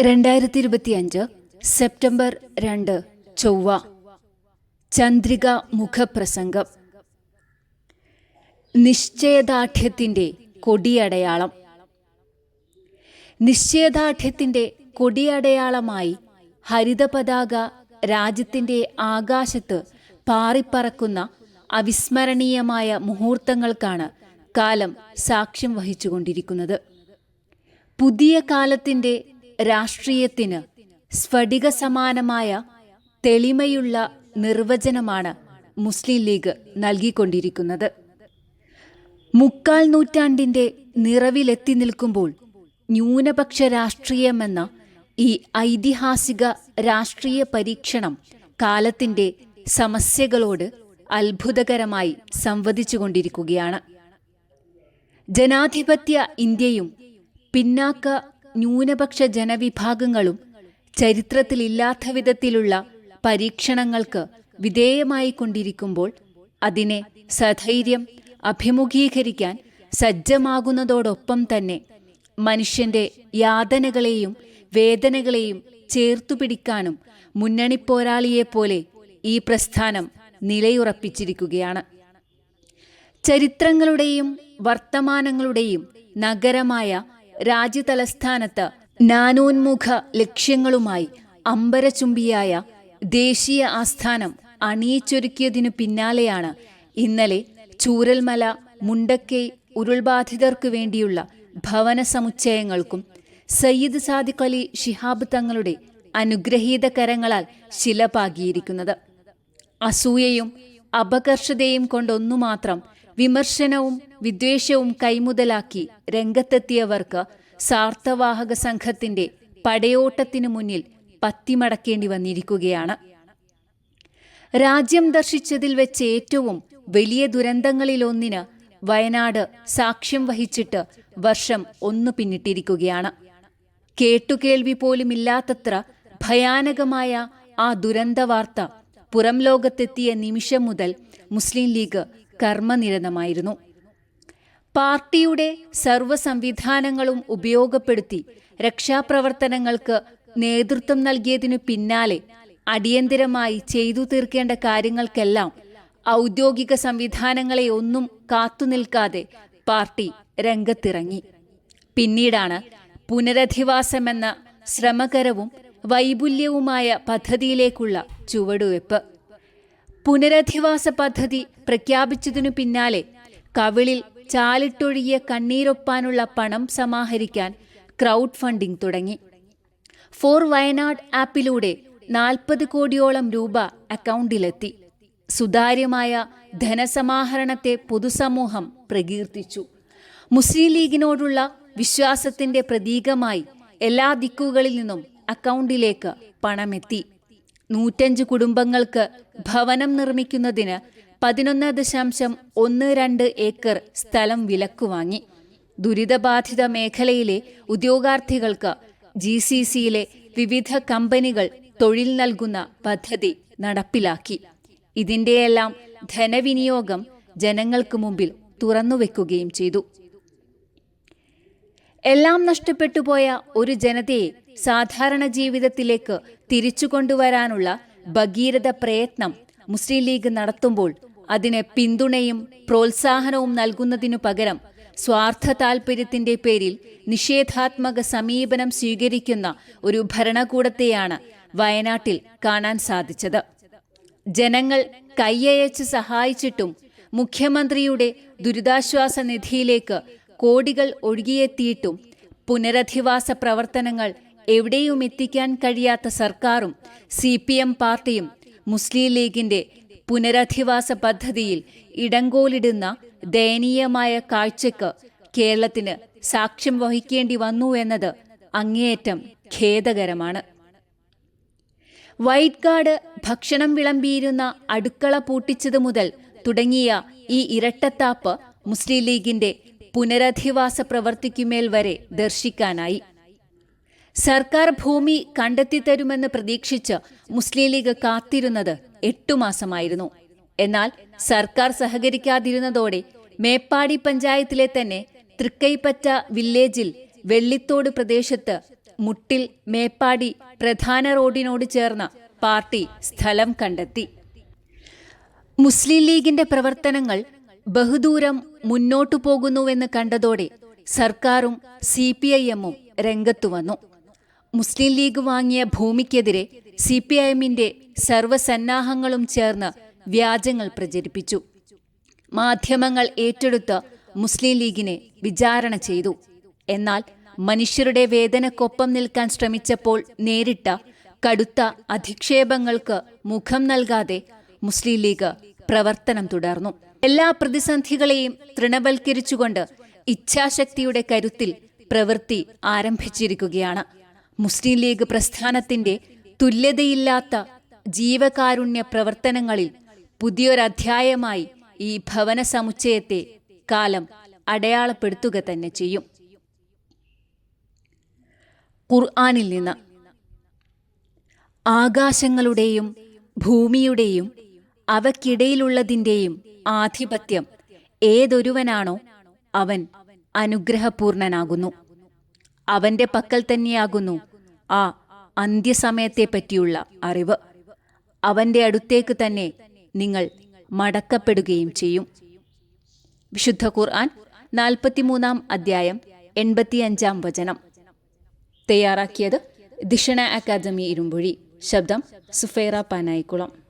രണ്ടായിരത്തി ഇരുപത്തിയഞ്ച് സെപ്റ്റംബർ രണ്ട് ചൊവ്വ. ചന്ദ്രിക മുഖപ്രസംഗം. നിശ്ചയദാർഢ്യത്തിന്റെ കൊടിയടയാളം. നിശ്ചയദാർഢ്യത്തിന്റെ കൊടിയടയാളമായി ഹരിതപതാക രാജ്യത്തിന്റെ ആകാശത്ത് പാറിപ്പറക്കുന്ന അവിസ്മരണീയമായ മുഹൂർത്തങ്ങൾക്കാണ് കാലം സാക്ഷ്യം വഹിച്ചുകൊണ്ടിരിക്കുന്നത്. പുതിയ കാലത്തിന്റെ രാഷ്ട്രീയത്തിന് സ്ഫടിക സമാനമായ തെളിമയുള്ള നിർവചനമാണ് മുസ്ലിം ലീഗ് നൽകിക്കൊണ്ടിരിക്കുന്നത്. മുക്കാൽ നൂറ്റാണ്ടിന്റെ നിറവിലെത്തി നിൽക്കുമ്പോൾ ന്യൂനപക്ഷ രാഷ്ട്രീയമെന്ന ഈ ഐതിഹാസിക രാഷ്ട്രീയ പരീക്ഷണം കാലത്തിന്റെ സമസ്യകളോട് അത്ഭുതകരമായി സംവദിച്ചുകൊണ്ടിരിക്കുകയാണ്. ജനാധിപത്യ ഇന്ത്യയും പിന്നാക്ക ന്യൂനപക്ഷ ജനവിഭാഗങ്ങളും ചരിത്രത്തിലില്ലാത്ത വിധത്തിലുള്ള പരീക്ഷണങ്ങൾക്ക് വിധേയമായി കൊണ്ടിരിക്കുമ്പോൾ അതിനെ സധൈര്യം അഭിമുഖീകരിക്കാൻ സജ്ജമാകുന്നതോടൊപ്പം തന്നെ മനുഷ്യന്റെ യാതനകളെയും വേദനകളെയും ചേർത്തുപിടിക്കാനും മുന്നണി മുന്നണിപ്പോരാളിയെപ്പോലെ ഈ പ്രസ്ഥാനം നിലയുറപ്പിച്ചിരിക്കുകയാണ്. ചരിത്രങ്ങളുടെയും വർത്തമാനങ്ങളുടെയും നഗരമായ രാജ്യതലസ്ഥാനത്ത് നാനോന്മുഖ ലക്ഷ്യങ്ങളുമായി അമ്പരചുംബിയായ ദേശീയ ആസ്ഥാനം അണിയിച്ചൊരുക്കിയതിനു പിന്നാലെയാണ് ഇന്നലെ ചൂരൽമല മുണ്ടക്കൈ ഉരുൾബാധിതർക്കു വേണ്ടിയുള്ള ഭവന സമുച്ചയങ്ങൾക്കും സയ്യിദ് സാദിഖ് അലി ഷിഹാബ് തങ്ങളുടെ അനുഗ്രഹീത കരങ്ങളാൽ ശില പാകിയിരിക്കുന്നത് അസൂയയും അപകർഷതയും കൊണ്ടൊന്നു മാത്രം വിമർശനവും വിദ്വേഷവും കൈമുതലാക്കി രംഗത്തെത്തിയവർക്ക് സാർത്ഥവാഹക സംഘത്തിന്റെ പടയോട്ടത്തിനു മുന്നിൽ പത്തിമടക്കേണ്ടി വന്നിരിക്കുകയാണ്. രാജ്യം ദർശിച്ചതിൽ വെച്ച് ഏറ്റവും വലിയ ദുരന്തങ്ങളിലൊന്നിന് വയനാട് സാക്ഷ്യം വഹിച്ചിട്ട് വർഷം ഒന്നു പിന്നിട്ടിരിക്കുകയാണ്. കേട്ടുകേൾവി പോലുമില്ലാത്തത്ര ഭയാനകമായ ആ ദുരന്ത വാർത്ത പുറം ലോകത്തെത്തിയ നിമിഷം മുതൽ മുസ്ലിം ലീഗ് കർമ്മനിരതമായിരുന്നു. പാർട്ടിയുടെ സർവ സംവിധാനങ്ങളും ഉപയോഗപ്പെടുത്തി രക്ഷാപ്രവർത്തനങ്ങൾക്ക് നേതൃത്വം നൽകിയതിനു പിന്നാലെ അടിയന്തിരമായി ചെയ്തു തീർക്കേണ്ട കാര്യങ്ങൾക്കെല്ലാം ഔദ്യോഗിക സംവിധാനങ്ങളെ ഒന്നും കാത്തുനിൽക്കാതെ പാർട്ടി രംഗത്തിറങ്ങി. പിന്നീടാണ് പുനരധിവാസമെന്ന ശ്രമകരവും വൈപുല്യവുമായ പദ്ധതിയിലേക്കുള്ള ചുവടുവെപ്പ് പുനരധിവാസ പദ്ധതി പ്രഖ്യാപിച്ചതിനു പിന്നാലെ കവിളിൽ ചാലിട്ടൊഴുകിയ കണ്ണീരൊപ്പാനുള്ള പണം സമാഹരിക്കാൻ ക്രൗഡ് ഫണ്ടിംഗ് തുടങ്ങി. ഫോർ വയനാട് ആപ്പിലൂടെ നാൽപ്പത് കോടിയോളം രൂപ അക്കൗണ്ടിലെത്തി. സുതാര്യമായ ധനസമാഹരണത്തെ പൊതുസമൂഹം പ്രകീർത്തിച്ചു. മുസ്ലിം ലീഗിനോടുള്ള വിശ്വാസത്തിന്റെ പ്രതീകമായി എല്ലാ ദിക്കുകളിൽ നിന്നും അക്കൗണ്ടിലേക്ക് പണമെത്തി. നൂറ്റഞ്ച് കുടുംബങ്ങൾക്ക് ഭവനം നിർമ്മിക്കുന്നതിന് പതിനൊന്ന് ദശാംശം ഒന്ന് രണ്ട് ഏക്കർ സ്ഥലം വിലക്കുവാങ്ങി ദുരിതബാധിത മേഖലയിലെ ഉദ്യോഗാർത്ഥികൾക്ക് ജി സി സിയിലെ വിവിധ കമ്പനികൾ തൊഴിൽ നൽകുന്ന പദ്ധതി നടപ്പിലാക്കി. ഇതിന്റെയെല്ലാം ധനവിനിയോഗം ജനങ്ങൾക്ക് മുമ്പിൽ തുറന്നുവെക്കുകയും ചെയ്തു. എല്ലാം നഷ്ടപ്പെട്ടുപോയ ഒരു ജനതയെ സാധാരണ ജീവിതത്തിലേക്ക് തിരിച്ചു കൊണ്ടുവരാനുള്ള ഭഗീരഥ പ്രയത്നം മുസ്ലിം ലീഗ് നടത്തുമ്പോൾ അതിന് പിന്തുണയും പ്രോത്സാഹനവും നൽകുന്നതിനു പകരം സ്വാർത്ഥ താൽപര്യത്തിന്റെ പേരിൽ നിഷേധാത്മക സമീപനം സ്വീകരിക്കുന്ന ഒരു ഭരണകൂടത്തെയാണ് വയനാട്ടിൽ കാണാൻ സാധിച്ചത്. ജനങ്ങൾ കൈയയച്ച് സഹായിച്ചിട്ടും മുഖ്യമന്ത്രിയുടെ ദുരിതാശ്വാസ നിധിയിലേക്ക് കോടികൾ ഒഴുകിയെത്തിയിട്ടും പുനരധിവാസ പ്രവർത്തനങ്ങൾ എവിടെയും എത്തിക്കാൻ കഴിയാത്ത സർക്കാരും സി പി എം പാർട്ടിയും മുസ്ലിം ലീഗിന്റെ പുനരധിവാസ പദ്ധതിയിൽ ഇടങ്കോലിടുന്ന ദയനീയമായ കാഴ്ചയ്ക്ക് കേരളത്തിന് സാക്ഷ്യം വഹിക്കേണ്ടി വന്നു എന്നത് അങ്ങേയറ്റം ഖേദകരമാണ്. വൈറ്റ് കാർഡ് ഭക്ഷണം വിളമ്പിയിരുന്ന അടുക്കള പൂട്ടിച്ചതു മുതൽ തുടങ്ങിയ ഈ ഇരട്ടത്താപ്പ് മുസ്ലിം ലീഗിന്റെ പുനരധിവാസ പ്രവർത്തിക്കുമേൽ വരെ ദർശിക്കാനായി. സർക്കാർ ഭൂമി കണ്ടെത്തിത്തരുമെന്ന് പ്രതീക്ഷിച്ച് മുസ്ലിം ലീഗ് കാത്തിരുന്നത് എട്ടു മാസമായിരുന്നു. എന്നാൽ സർക്കാർ സഹകരിക്കാതിരുന്നതോടെ മേപ്പാടി പഞ്ചായത്തിലെ തന്നെ തൃക്കൈപ്പറ്റ വില്ലേജിൽ വെള്ളിത്തോട് പ്രദേശത്ത് മുട്ടിൽ മേപ്പാടി പ്രധാന റോഡിനോട് ചേർന്ന് പാർട്ടി സ്ഥലം കണ്ടെത്തി. മുസ്ലിം ലീഗിന്റെ പ്രവർത്തനങ്ങൾ ബഹുദൂരം മുന്നോട്ടു പോകുന്നുവെന്ന് കണ്ടതോടെ സർക്കാരും സി പി ഐ എമ്മും രംഗത്തു വന്നു. മുസ്ലിം ലീഗ് വാങ്ങിയ ഭൂമിക്കെതിരെ സി പി ഐ എമ്മിന്റെ സർവസന്നാഹങ്ങളും ചേർന്ന് വ്യാജങ്ങൾ പ്രചരിപ്പിച്ചു. മാധ്യമങ്ങൾ ഏറ്റെടുത്ത് മുസ്ലിം ലീഗിനെ വിചാരണ ചെയ്തു. എന്നാൽ മനുഷ്യരുടെ വേദനക്കൊപ്പം നിൽക്കാൻ ശ്രമിച്ചപ്പോൾ നേരിട്ട കടുത്ത അധിക്ഷേപങ്ങൾക്ക് മുഖം നൽകാതെ മുസ്ലിം ലീഗ് പ്രവർത്തനം തുടർന്നു. എല്ലാ പ്രതിസന്ധികളെയും തൃണവൽക്കരിച്ചുകൊണ്ട് ഇച്ഛാശക്തിയുടെ കരുത്തിൽ പ്രവൃത്തി ആരംഭിച്ചിരിക്കുകയാണ്. മുസ്ലിം ലീഗ് പ്രസ്ഥാനത്തിന്റെ തുല്യതയില്ലാത്ത ജീവകാരുണ്യ പ്രവർത്തനങ്ങളിൽ പുതിയൊരധ്യായമായി ഈ ഭവന സമുച്ചയത്തെ കാലം അടയാളപ്പെടുത്തുക തന്നെ ചെയ്യും. ഖുർആാനിൽ നിന്ന് ആകാശങ്ങളുടെയും ഭൂമിയുടെയും അവക്കിടയിലുള്ളതിന്റെയും ആധിപത്യം ഏതൊരുവനാണോ അവൻ അനുഗ്രഹപൂർണനാകുന്നു. അവന്റെ പക്കൽ തന്നെയാകുന്നു ആ അന്ത്യസമയത്തെപ്പറ്റിയുള്ള അറിവ്. അവന്റെ അടുത്തേക്ക് തന്നെ നിങ്ങൾ മടക്കപ്പെടുകയും ചെയ്യും. വിശുദ്ധ ഖുർആൻ നാൽപ്പത്തിമൂന്നാം അധ്യായം എൺപത്തിയഞ്ചാം വചനം. തയ്യാറാക്കിയത് ദിഷണ അക്കാദമി ഇരുമ്പുഴി. ശബ്ദം സുഫേറ പാനായിക്കുളം.